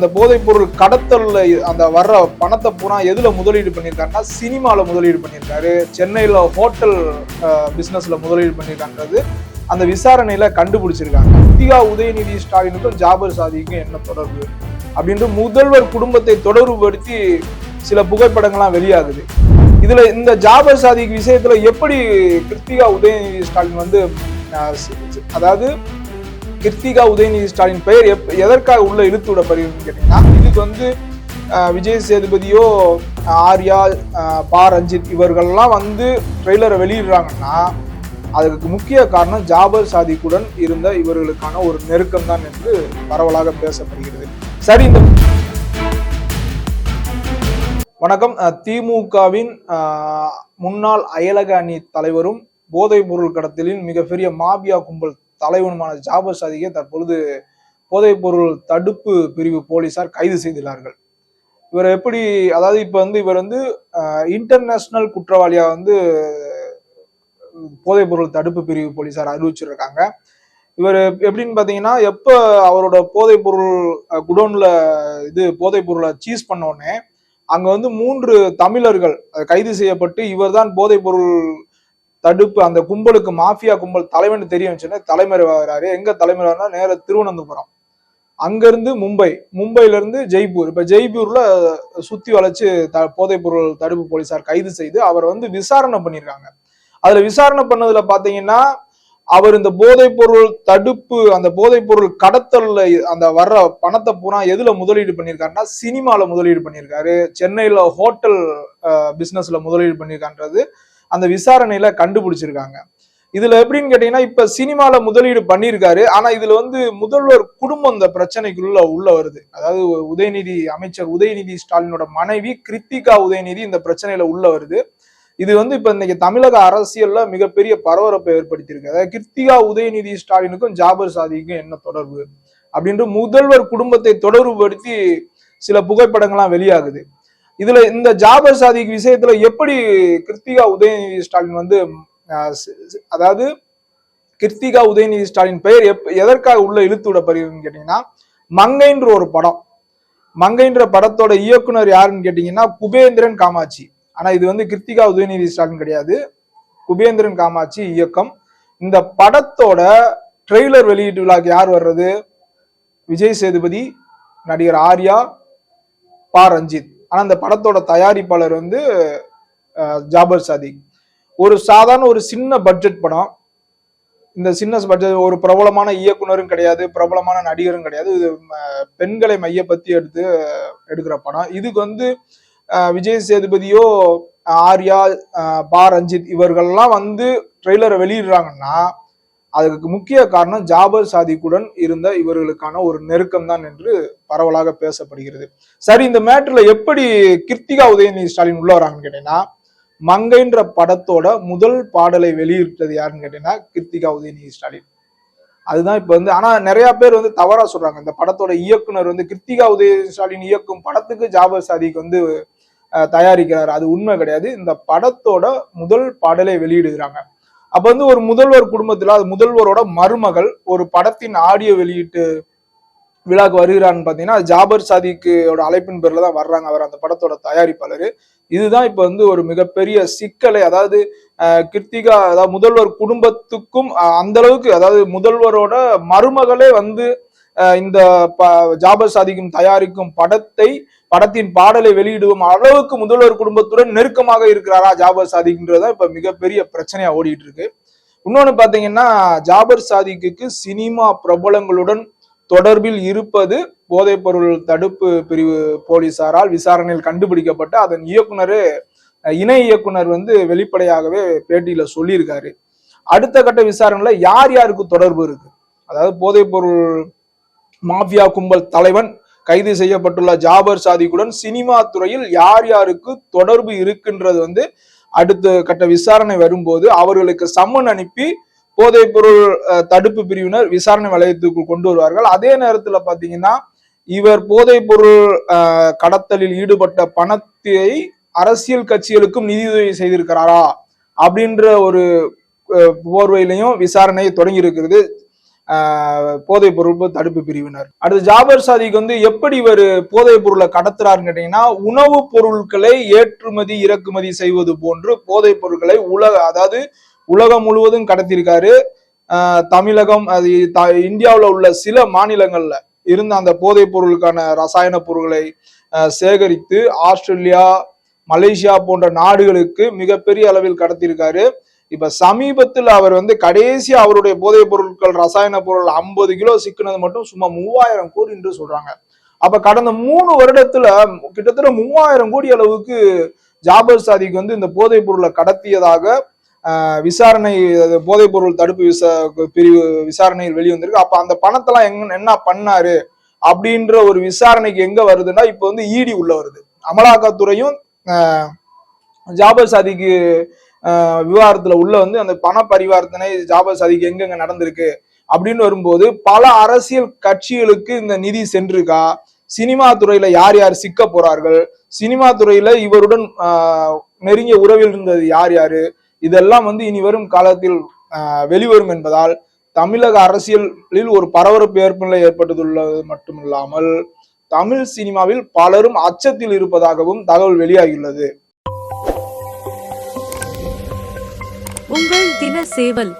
அந்த போதைப் பொருள் கடத்தல்ல அந்த வர்ற பணத்தை பூரா எதுல முதலீடு பண்ணியிருக்காருன்னா சினிமால முதலீடு பண்ணியிருக்காரு. சென்னையில ஹோட்டல் பிசினஸ்ல முதலீடு பண்ணியிருக்கான்றது அந்த விசாரணையில கண்டுபிடிச்சிருக்காங்க. இந்தியா உதயநிதி ஸ்டாலினுக்கும் ஜாபர் சாதிக்கும் என்ன தொடர்பு அப்படின்ட்டு முதல்வர் குடும்பத்தை தொடர்புபடுத்தி சில புகைப்படங்கள்லாம் வெளியாகுது. இதுல இந்த ஜாபர் சாதிக்கு விஷயத்துல எப்படி கிருத்திகா உதயநிதி ஸ்டாலின் வந்து அதாவது கிருத்திகா உதயநிதி ஸ்டாலின் பெயர் எப் எதற்காக உள்ள இழுத்து விடப்படுகிறதுன்னு கேட்டீங்கன்னா இதுக்கு வந்து விஜய் சேதுபதியோ ஆர்யா பா. ரஞ்சித் இவர்கள்லாம் வந்து ட்ரெய்லரை வெளியிடுறாங்கன்னா அதுக்கு முக்கிய காரணம் ஜாபர் சாதிக்குடன் இருந்த இவர்களுக்கான ஒரு நெருக்கம் தான் என்று பரவலாக பேசப்படுகிறது. சரி இந்த வணக்கம். திமுகவின் முன்னாள் அயலக அணி தலைவரும் போதைப் பொருள் கடத்தலின் மிகப்பெரிய மாபியா கும்பல் தலைவனுமான ஜாபர் சாதிகை தற்பொழுது போதைப் பொருள் தடுப்பு பிரிவு போலீசார் கைது செய்துள்ளார்கள். இவர் எப்படி அதாவது இப்போ வந்து இவர் வந்து இன்டர்நேஷ்னல் குற்றவாளியாக வந்து போதைப் பொருள் தடுப்பு பிரிவு போலீசார் அறிவிச்சிருக்காங்க. இவர் எப்படின்னு பார்த்தீங்கன்னா எப்போ அவரோட போதைப் பொருள் அஹ், இது போதைப் பொருளை சீஸ் பண்ணோடனே அங்கே வந்து மூன்று தமிழர்கள் கைது செய்யப்பட்டு இவர்தான் போதைப் பொருள் தடுப்பு அந்த கும்பலுக்கு மாஃபியா கும்பல் தலைவன் தெரிய தலைமுறை தலைமறைவாகிறாரு எங்க தலைமறைவாருன்னா நேர திருவனந்தபுரம். அங்கிருந்து மும்பை. மும்பைல இருந்து ஜெய்ப்பூர். இப்ப ஜெய்ப்பூர்ல சுத்தி வளைச்சு த போதைப் பொருள் தடுப்பு போலீசார் கைது செய்து அவர் வந்து விசாரணை பண்ணியிருக்காங்க அதுல விசாரணை பண்ணதுல பாத்தீங்கன்னா அவர் இந்த போதைப் பொருள் தடுப்பு அந்த போதைப் பொருள் கடத்தல்ல அந்த வர்ற பணத்தை பூரா எதுல முதலீடு பண்ணியிருக்காருன்னா சினிமால முதலீடு பண்ணியிருக்காரு சென்னையில ஹோட்டல் பிசினஸ்ல முதலீடு பண்ணியிருக்கான்றது அந்த விசாரணையில கண்டுபிடிச்சிருக்காங்க. இதுல எப்படின்னு கேட்டீங்கன்னா இப்ப சினிமால முதலீடு பண்ணியிருக்காரு. ஆனா இதுல வந்து முதல்வர் குடும்பம் இந்த பிரச்சனைக்குள்ள உள்ள வருது. அதாவது உதயநிதி அமைச்சர் உதயநிதி ஸ்டாலினோட மனைவி கிருத்திகா உதயநிதி இந்த பிரச்சனையில உள்ள வருது. இது வந்து இப்ப இன்னைக்கு தமிழக அரசியல்ல மிகப்பெரிய பரபரப்பை ஏற்படுத்தியிருக்கு. அதாவது கிருத்திகா உதயநிதி ஸ்டாலினுக்கும் ஜாபர் சாதிக்கும் என்ன தொடர்பு? அப்படின்ட்டு முதல்வர் குடும்பத்தை தொடர்புபடுத்தி சில புகைப்படங்கள்லாம் வெளியாகுது. இதுல இந்த ஜாபர் சாதிக் விஷயத்துல எப்படி கிருத்திகா உதயநிதி ஸ்டாலின் வந்து அதாவது கிருத்திகா உதயநிதி ஸ்டாலின் பெயர் எப் எதற்காக உள்ள இழுத்து விடப்படுகிறதுன்னு கேட்டீங்கன்னா மங்கைன்ற ஒரு படம். மங்கைன்ற படத்தோட இயக்குனர் யாருன்னு கேட்டீங்கன்னா குபேந்திரன் காமாட்சி. ஆனா இது வந்து கிருத்திகா உதயநிதி ஸ்டாலின் கிடையாது. குபேந்திரன் காமாட்சி இயக்கம். இந்த படத்தோட ட்ரெய்லர் வெளியீட்டு விழாக்கு யார் வர்றது? விஜய் சேதுபதி நடிகர் ஆர்யா பா. ரஞ்சித். ஆனா அந்த படத்தோட தயாரிப்பாளர் வந்து ஜாபர் சாதிக். ஒரு சாதாரண ஒரு சின்ன பட்ஜெட் படம். இந்த சின்ன பட்ஜெட் ஒரு பிரபலமான இயக்குனரும் கிடையாது பிரபலமான நடிகரும் கிடையாது. இது பெண்களை மையப்படுத்தி எடுத்து எடுக்கிற படம். இதுக்கு வந்து விஜய் சேதுபதியோ ஆர்யா பா ரஞ்சித் இவர்கள்லாம் வந்து ட்ரெய்லரை வெளியிடுறாங்கன்னா அதுக்கு முக்கிய காரணம் ஜாபர் சாதிக்குடன் இருந்த இவர்களுக்கான ஒரு நெருக்கம் தான் என்று பரவலாக பேசப்படுகிறது. சரி இந்த மேட்டர்ல எப்படி கிருத்திகா உதயநிதி ஸ்டாலின் உள்ள வராங்கன்னு கேட்டீங்கன்னா மங்கைன்ற படத்தோட முதல் பாடலை வெளியிட்டது யாருன்னு கேட்டீங்கன்னா கிருத்திகா உதயநிதி ஸ்டாலின். அதுதான் இப்ப வந்து ஆனா நிறைய பேர் வந்து தவறா சொல்றாங்க. இந்த படத்தோட இயக்குனர் வந்து கிருத்திகா உதயநிதி ஸ்டாலின் இயக்கும் படத்துக்கு ஜாபர் சாதிக்கு வந்து தயாரிக்கிறார். அது உண்மை கிடையாது. இந்த படத்தோட முதல் பாடலை வெளியிடுகிறாங்க. அப்ப வந்து ஒரு முதல்வர் குடும்பத்துல அது முதல்வரோட மருமகள் ஒரு படத்தின் ஆடியோ வெளியீட்டு விழாக்கு வருகிறான்னு பாத்தீங்கன்னா ஜாபர் சாதிக்கோட அழைப்பின் பேர்ல தான் வர்றாங்க அவர் அந்த படத்தோட தயாரிப்பாளர். இதுதான் இப்ப வந்து ஒரு மிகப்பெரிய சிக்கலை அதாவது கிருத்திகா அதாவது முதல்வர் குடும்பத்துக்கும் அந்த அளவுக்கு அதாவது முதல்வரோட மருமகளே வந்து இந்த ப- ஜாபர் சாதிக்கும் தயாரிக்கும் படத்தை படத்தின் பாடலை வெளியிடுவோம் அளவுக்கு முதல்வர் குடும்பத்துடன் நெருக்கமாக இருக்கிறாரா ஜாபர் சாதிக்ன்றதா இப்ப மிகப்பெரிய பிரச்சனையா ஓடிட்டு இருக்கு இன்னொன்னு பாத்தீங்கன்னா ஜாபர் சாதிக்கு சினிமா பிரபலங்களுடன் தொடர்பில் இருப்பது போதைப்பொருள் தடுப்பு பிரிவு போலீசாரால் விசாரணையில் கண்டுபிடிக்கப்பட்ட அதன் இயக்குனர் இணை இயக்குனர் வந்து வெளிப்படையாகவே பேட்டியில சொல்லியிருக்காரு. அடுத்த கட்ட விசாரணையில யார் யாருக்கு தொடர்பு இருக்கு? அதாவது போதைப்பொருள் மாஃபியா கும்பல் தலைவன் கைது செய்யப்பட்டுள்ள ஜாபர் சாதிக்குடன் சினிமா துறையில் யார் யாருக்கு தொடர்பு இருக்குன்றது வந்து அடுத்த கட்ட விசாரணை வரும்போது அவர்களுக்கு சம்மன் அனுப்பி போதைப் பொருள் தடுப்பு பிரிவினர் விசாரணை வளையத்துக்குள் கொண்டு வருவார்கள். அதே நேரத்தில் பார்த்தீங்கன்னா இவர் போதைப் பொருள் கடத்தலில் ஈடுபட்ட பணத்தை அரசியல் கட்சிகளுக்கும் நிதியுதவி செய்திருக்கிறாரா அப்படின்ற ஒரு போர்வையிலையும் விசாரணையை தொடங்கி இருக்கிறது போதைப் பொருள் தடுப்பு பிரிவினர். அடுத்து ஜாபர் சாதிக்கு வந்து எப்படி இவர் போதைப் பொருளை கடத்துறாருன்னு கேட்டீங்கன்னா உணவுப் பொருட்களை ஏற்றுமதி இறக்குமதி செய்வது போன்று போதைப் பொருட்களை உலக அதாவது உலகம் முழுவதும் கடத்தியிருக்காரு. தமிழகம் அது இந்தியாவில் உள்ள சில மாநிலங்கள்ல இருந்த அந்த போதைப் பொருளுக்கான ரசாயன பொருட்களை சேகரித்து ஆஸ்திரேலியா மலேசியா போன்ற நாடுகளுக்கு மிகப்பெரிய அளவில் கடத்தியிருக்காரு. இப்ப சமீபத்தில் அவர் வந்து கடைசி அவருடைய போதைப் பொருட்கள் ரசாயன பொருள் ஐம்பது கிலோ சிக்கினது மட்டும் சும்மா மூவாயிரம் கோடி என்று சொல்றாங்க. அப்ப கடந்த மூணு வருடத்துல கிட்டத்தட்ட மூவாயிரம் கோடி அளவுக்கு ஜாபர் சாதிக்கு வந்து இந்த போதைப் பொருளை கடத்தியதாக விசாரணை போதைப் பொருள் தடுப்பு விசா பிரிவு விசாரணையில் வெளிவந்திருக்கு. அப்ப அந்த பணத்தெல்லாம் எங்க என்ன பண்ணாரு? அப்படின்ற ஒரு விசாரணைக்கு எங்க வருதுன்னா இப்ப வந்து இடி உள்ள வருது. அமலாக்கத்துறையும் ஜாபர் சாதிக்கு ஆஹ், விவகாரத்துல உள்ள வந்து அந்த பண பரிவர்த்தனை ஜாபர் சதிக்கு எங்கெங்க நடந்திருக்கு அப்படின்னு வரும்போது பல அரசியல் கட்சிகளுக்கு இந்த நிதி சென்றிருக்கா? சினிமா துறையில யார் யார் சிக்க போறார்கள்? சினிமா துறையில இவருடன் நெருங்கிய உறவில் இருந்தது யார் யாரு? இதெல்லாம் வந்து இனி வரும் காலத்தில் வெளிவரும் என்பதால் தமிழக அரசியலில் ஒரு பரபரப்பு ஏற்பநிலை ஏற்பட்டுள்ளது மட்டுமில்லாமல் தமிழ் சினிமாவில் பலரும் அச்சத்தில் இருப்பதாகவும் தகவல் வெளியாகியுள்ளது. உங்கள் தின சேவல்